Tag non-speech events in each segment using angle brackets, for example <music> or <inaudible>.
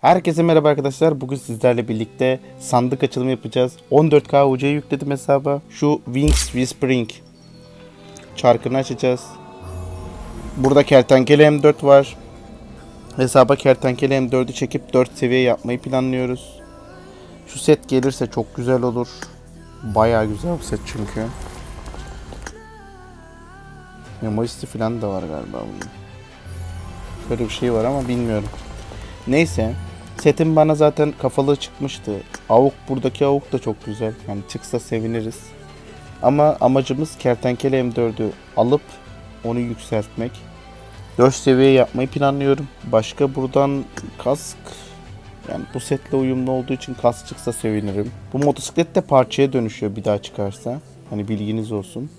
Herkese merhaba arkadaşlar. Bugün sizlerle birlikte sandık açılımı yapacağız. 14K UC'yi yükledim hesaba. Şu Wings Whispering çarkını açacağız. Burada kertenkele M4 var. Hesaba kertenkele M4'ü çekip 4 seviye yapmayı planlıyoruz. Şu set gelirse çok güzel olur. Bayağı güzel bir set çünkü. Memoristi falan da var galiba bunun. Böyle bir şey var ama bilmiyorum. Neyse. Setin bana zaten kafalı çıkmıştı. Avuk buradaki avuk da çok güzel. Yani çıksa seviniriz. Ama amacımız kertenkele M4'ü alıp onu yükseltmek. 4 seviye yapmayı planlıyorum. Başka buradan kask yani bu setle uyumlu olduğu için kask çıksa sevinirim. Bu motosiklet de parçaya dönüşüyor bir daha çıkarsa. Hani bilginiz olsun.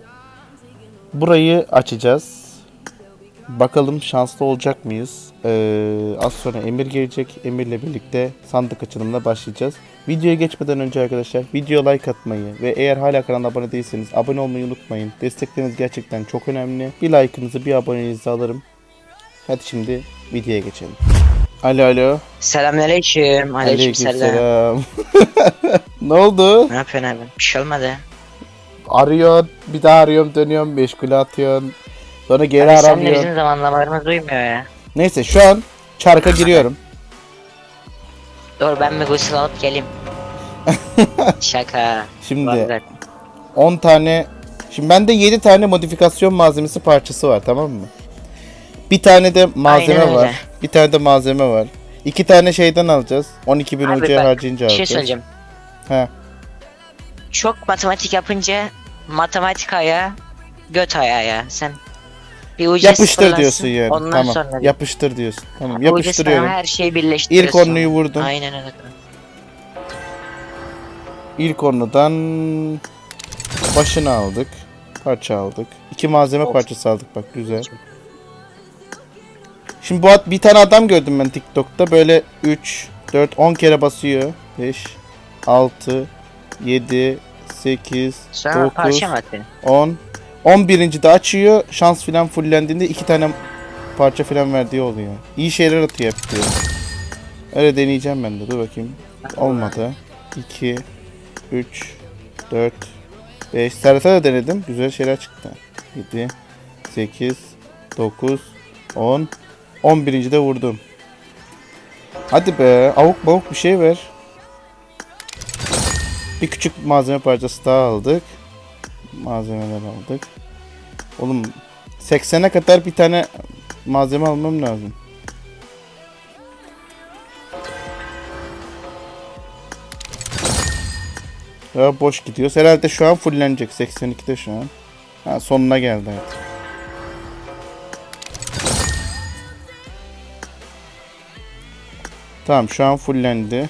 Burayı açacağız. Bakalım şanslı olacak mıyız? Ee, az sonra Emir gelecek. Emir'le birlikte sandık açılımına başlayacağız. Videoya geçmeden önce arkadaşlar video like atmayı ve eğer hala kanala abone değilseniz abone olmayı unutmayın. Destekleriniz gerçekten çok önemli. Bir like'ınızı bir abonenizi alırım. Hadi şimdi videoya geçelim. Alo alo. Selamünaleyküm. Aleykümselam. <laughs> Ne oldu? Ne yapıyorsun abi? Bir şey olmadı. Arıyorsun, bir daha arıyorum, dönüyorum, meşgule atıyorsun. Sonra geri Abi sen de aramıyorsun. bizim zamanlamalarımız uymuyor ya. Neyse şu an çarka giriyorum. <laughs> Dur ben bir gusül alıp geleyim. <laughs> Şaka. Şimdi Vallahi. 10 tane Şimdi bende 7 tane modifikasyon malzemesi parçası var tamam mı? Bir tane de malzeme Aynen öyle. var. Bir tane de malzeme var. İki tane şeyden alacağız. 12 bin Abi ucuya bak, harcayınca Bir şey alacağız. söyleyeceğim. He. Çok matematik yapınca matematik ayağı göt ayağı ya. Sen bir ucu Yapıştır diyorsun yani. Ondan tamam. sonra Yapıştır diyorsun. Tamam ucu yapıştırıyorum. her şeyi birleştiriyorsun. İlk onluyu vurdum. Aynen öyle. İlk onludan başını aldık. Parça aldık. İki malzeme Of. parçası aldık bak güzel. Şimdi bu at bir tane adam gördüm ben TikTok'ta böyle 3 4 10 kere basıyor. 5 6 7 8 Sonra 9 parça mı attın? 10 11. de açıyor. Şans filan fullendiğinde iki tane parça filan verdiği oluyor. İyi şeyler atıyor hep diyor. Öyle deneyeceğim ben de. Dur bakayım. Olmadı. 2 3 4 5 Serhat'a da denedim. Güzel şeyler çıktı. 7 8 9 10 11. de vurdum. Hadi be. Avuk bavuk bir şey ver. Bir küçük malzeme parçası daha aldık. Malzemeler aldık. Oğlum 80'e kadar bir tane malzeme almam lazım. Ya boş gidiyor. Herhalde şu an fullenecek. 82'de şu an. Ha sonuna geldi artık. Tamam şu an fullendi.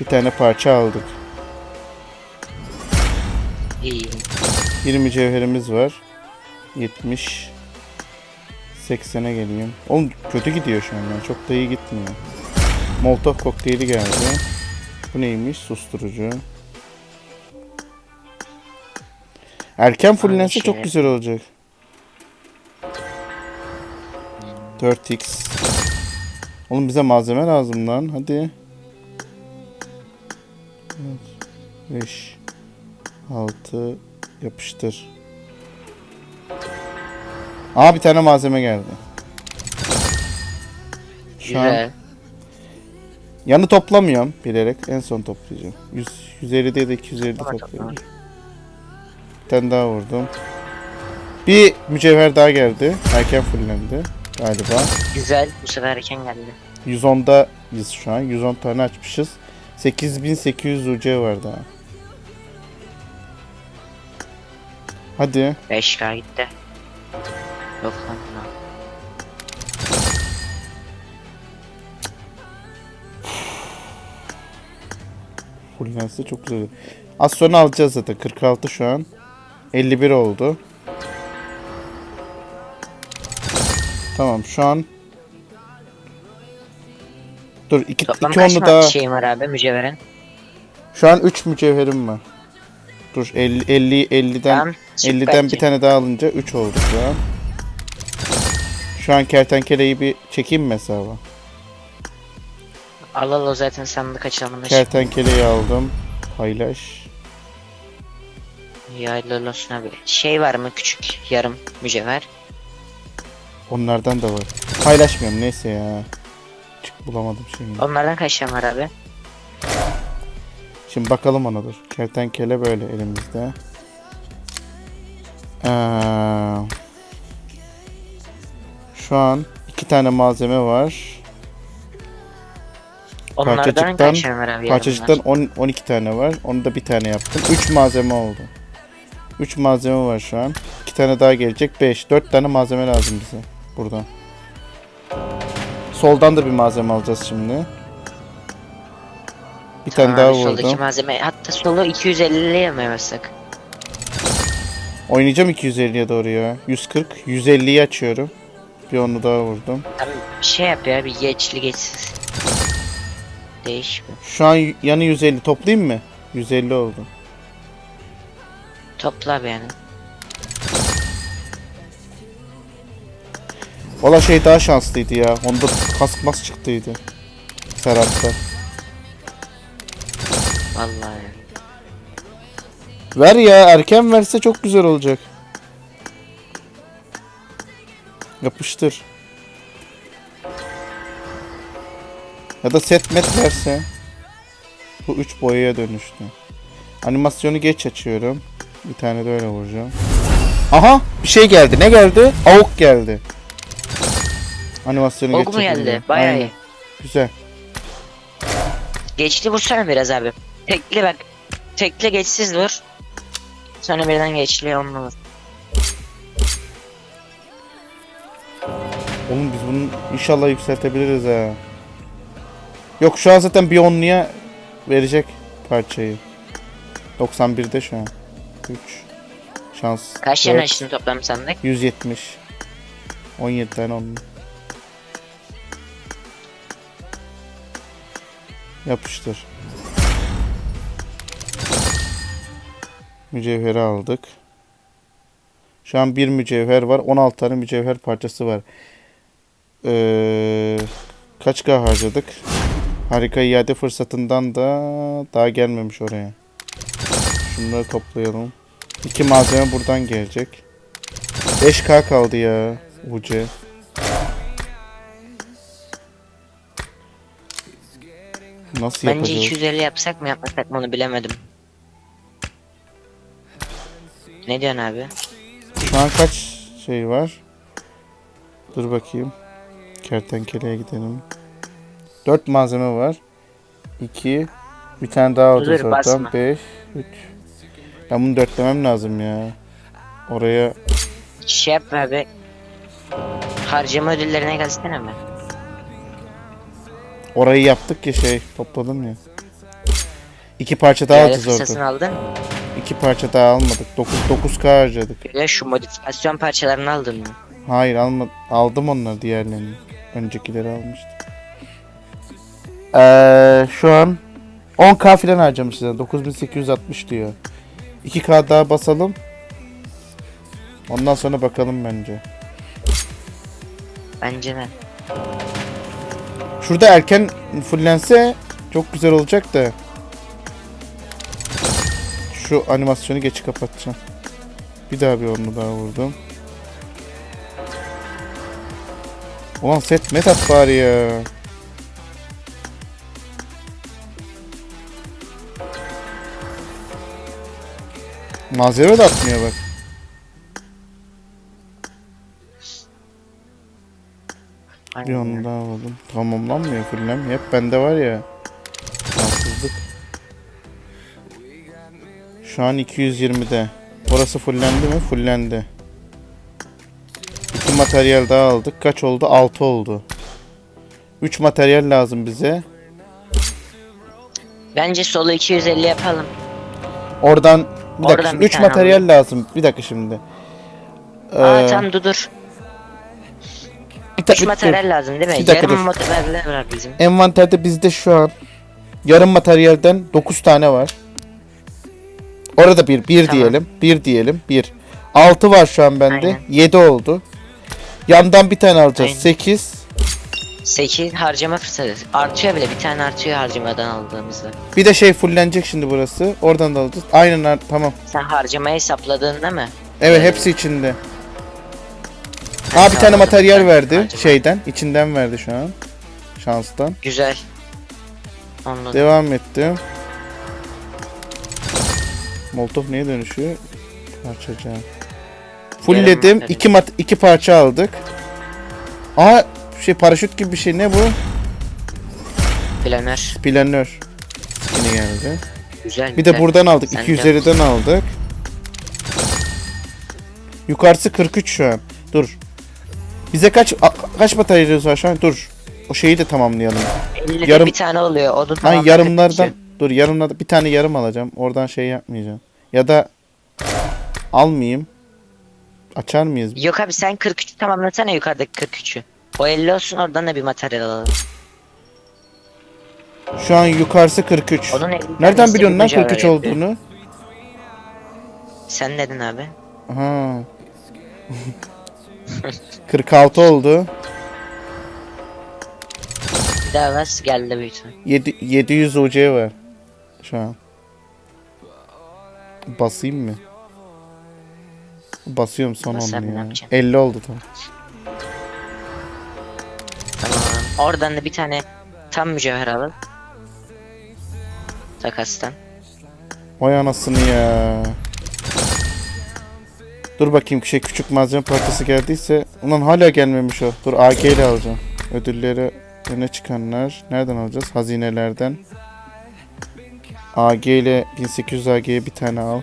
Bir tane parça aldık. İyi. 20 cevherimiz var. 70 80'e geleyim. Oğlum kötü gidiyor şu an ya. Çok da iyi gitmiyor. Molotov kokteyli geldi. Bu neymiş? Susturucu. Erken fullense şey. çok güzel olacak. 4x. Oğlum bize malzeme lazım lan. Hadi. 5 6 yapıştır. Aa bir tane malzeme geldi. Şu an Güzel. yanı toplamıyorum bilerek en son toplayacağım. 100 150 değil de 250 Tamam, toplayacağım. Bir tane daha vurdum. Bir mücevher daha geldi. Erken fullendi galiba. Güzel. Bu sefer erken geldi. 110'dayız şu an. 110 tane açmışız. 8800 UC var daha. Hadi. 5K gitti. Yok lan. lan. Fullense çok güzel. Az sonra alacağız zaten. 46 şu an. 51 oldu. Tamam şu an Dur iki, Toplam iki kaç onu daha. şeyim var abi mücevherin? Şu an 3 mücevherim var. Dur 50 50 50'den Tamam. çık 50'den belki. bir tane daha alınca 3 oldu şu an. Şu an kertenkeleyi bir çekeyim mi hesaba? Al al o zaten sandık açılımında. Kertenkeleyi aldım. Paylaş. Ya helal olsun abi. Şey var mı küçük yarım mücevher? Onlardan da var. Paylaşmıyorum neyse ya. Çık bulamadım şimdi. Onlardan kaç tane var abi? Şimdi bakalım ona dur. Kertenkele böyle elimizde. Ee, şu an iki tane malzeme var. Onlardan Parçacıktan- kaç? Parçacıktan yarımlar? 10 12 tane var. Onu da bir tane yaptım. 3 malzeme oldu. 3 malzeme var şu an. 2 tane daha gelecek. 5. 4 tane malzeme lazım bize. Buradan. Soldan da bir malzeme alacağız şimdi. Bir Tamam tane daha abi, Soldaki vurdum. malzeme hatta solu 250'ye mi yapsak? Oynayacağım 250'ye doğru ya. 140. 150'yi açıyorum. Bir onu daha vurdum. Abi şey yap ya bir geçli geçsiz. Değiş mi? Şu an yanı 150 toplayayım mı? 150 oldu. Topla yani. Valla şey daha şanslıydı ya. Onda kask mas çıktıydı. Serhat'ta. Vallahi. Ver ya erken verse çok güzel olacak. Yapıştır. Ya da set met verse. Bu üç boyaya dönüştü. Animasyonu geç açıyorum. Bir tane de öyle vuracağım. Aha bir şey geldi. Ne geldi? Avuk geldi. Animasyonu geç mu geldi? Bayağı Aynen. iyi. Güzel. Geçli vursana biraz abi. Tekli bak. Tekli geçsiz vur. Sonra birden geçli onunla vur. Oğlum biz bunu inşallah yükseltebiliriz ha. Yok şu an zaten bir onluya verecek parçayı. 91'de şu an. 3 şans. Kaç tane açtın toplam sandık? 170. 17 tane onlu. Yapıştır. Mücevheri aldık. Şu an bir mücevher var. 16 tane mücevher parçası var. Ee, kaç K harcadık? Harika iade fırsatından da daha gelmemiş oraya. Şunları toplayalım. İki malzeme buradan gelecek. 5K kaldı ya. UC. Nasıl Bence yapacağız? 250 yapsak mı yapmasak mı onu bilemedim. Ne diyorsun abi? Şu an kaç şey var? Dur bakayım. Kertenkeleye gidelim. 4 malzeme var. 2 bir tane daha alacağız dur, basma. 5 3 Ben bunu dörtlemem lazım ya. Oraya Şey yapma abi. Harcama ödüllerine gelsene mi? orayı yaptık ya şey topladım ya. İki parça daha alacağız fırsatını orada. aldın mı? İki parça daha almadık. 9 9K harcadık. Ya şu modifikasyon parçalarını aldın mı? Hayır alma, aldım onları diğerlerini. Öncekileri almıştım. Ee, şu an 10k falan harcamışız. yani. 9860 diyor. 2k daha basalım. Ondan sonra bakalım bence. Bence de. Şurada erken fullense çok güzel olacak da. Şu animasyonu geç kapatacağım. Bir daha bir onu daha vurdum. Ulan set met at bari ya. Malzeme de atmıyor bak. Bir onu daha vurdum. Tamamlanmıyor fullenmiyor. Hep bende var ya. Şu an 220'de. Orası fullendi mi? Fullendi. İki materyal daha aldık. Kaç oldu? 6 oldu. 3 materyal lazım bize. Bence solu 250 yapalım. Oradan bir Oradan dakika. bir 3 tane materyal lazım. Bir dakika şimdi. Aa Ee, tam dur dur. bir ta- 3 bir- materyal lazım değil mi? Bir dakika Yarım dur. materyaller var bizim. Envanterde bizde şu an yarım materyalden 9 tane var. Orada bir, bir Tamam. diyelim. Bir diyelim. Bir. 6 var şu an bende. Aynen. 7 oldu. Yandan bir tane alacağız. Aynen. 8. 8 harcama fırsatı. Artıyor bile bir tane artıyor harcamadan aldığımızda. Bir de şey fullenecek şimdi burası. Oradan da alacağız. Aynen tamam. Sen harcamayı hesapladın değil mi? Evet hepsi içinde. Aa bir tane materyal ben verdi harcama- şeyden. içinden verdi şu an. Şanstan. Güzel. Anladım. Devam ettim. Molotov neye dönüşüyor? Parçacığa. Fullledim. iki mat iki parça aldık. Aa şey paraşüt gibi bir şey ne bu? Planör. Planör. Skini geldi. Güzel. Bir de güzel. buradan aldık. Sen 250'den aldık. Yukarısı 43 şu an. Dur. Bize kaç kaç bataryamız var şu an? Dur. O şeyi de tamamlayalım. 50'de yarım- bir tane oluyor. O da Hani tamam, yarımlardan 42. dur yarımlarda bir tane yarım alacağım. Oradan şey yapmayacağım. Ya da almayayım. Açar mıyız? Yok abi sen 43'ü tamamlasana yukarıdaki 43'ü. O 50 olsun oradan da bir materyal alalım. Şu an yukarısı 43. Onun 50 Nereden tanesi biliyorsun lan bir mücevher 43 yapıyor. olduğunu? Sen dedin abi. Ha. 46 oldu. Bir daha bas geldi büyük ihtimal. 7 700 UC var şu an. Basayım mı? Basıyorum son Bas abi, onu ne ya. yapacaksın? 50 oldu tamam. Tamam. Oradan da bir tane tam mücevher alalım. Takastan. Vay anasını ya. Dur bakayım şey küçük malzeme parçası geldiyse. Ulan hala gelmemiş o. Dur AK ile alacağım. Ödülleri öne çıkanlar. Nereden alacağız? Hazinelerden. AG ile 1800 AG'ye bir tane al.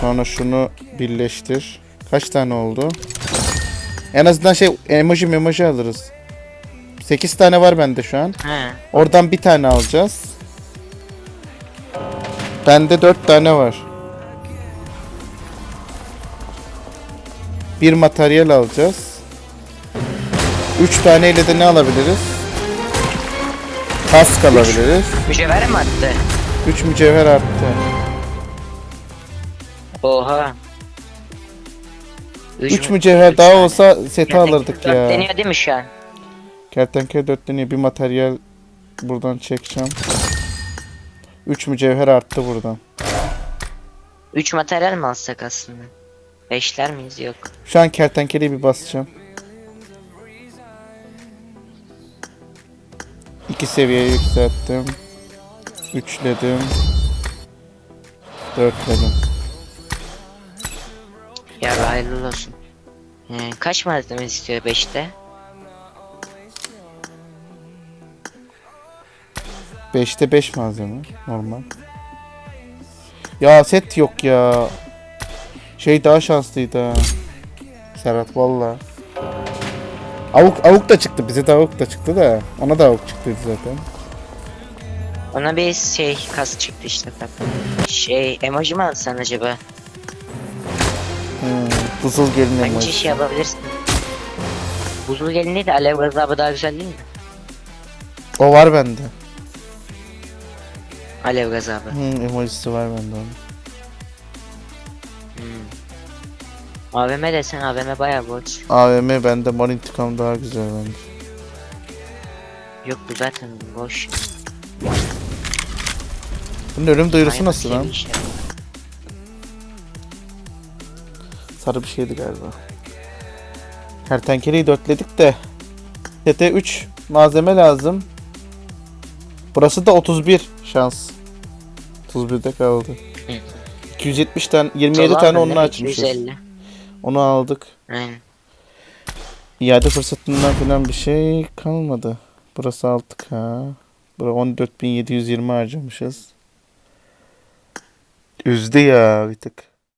Sonra şunu birleştir. Kaç tane oldu? En azından şey emoji memoji alırız. 8 tane var bende şu an. He. Oradan bir tane alacağız. Bende dört tane var. Bir materyal alacağız. Üç taneyle de ne alabiliriz? Kask alabiliriz. Mücevher mi attı? Üç mücevher arttı. Oha. Üç mücevher daha olsa seti alırdık ya. Deniyor değil mi şu an? Kertenkele dörtleniyor. Bir materyal buradan çekeceğim. Üç mücevher arttı buradan. 3 materyal mi alsak aslında? Beşler miyiz? Yok. Şu an kertenkeleyi bir basacağım. İki seviye yükselttim. Üçledim. Dörtledim. Ya hayırlı olsun. Ee, kaç malzeme istiyor 5'te? Beşte beş malzeme. Normal. Ya set yok ya. Şey daha şanslıydı ha. Serhat valla. Avuk, avuk da çıktı. Bize de avuk da çıktı da. Ona da avuk çıktı zaten. Ona bir şey kas çıktı işte bak. Şey emoji mi alsan acaba? Hmm, buzul gelin Bence emoji. şey yapabilirsin. Buzul gelin de alev gazabı daha güzel değil mi? O var bende. Alev gazabı. Hmm, emojisi var bende onun. Hmm. AVM desen AVM bayağı boş. AVM bende Mor intikam daha güzel bence. Yok bu zaten boş. Bunun ölüm duyurusu Aynen, nasıl şey lan? şey. Sarı bir şeydi galiba. Kertenkeleyi dörtledik de. Sete 3 malzeme lazım. Burası da 31 şans. 31'de kaldı. Hı. 270 tane 27 Dolar tane onunla açmışız. 250. Onu aldık. Aynen. İade fırsatından falan bir şey kalmadı. Burası 6K. Bura 14.720 harcamışız. Üzdü ya bir tık.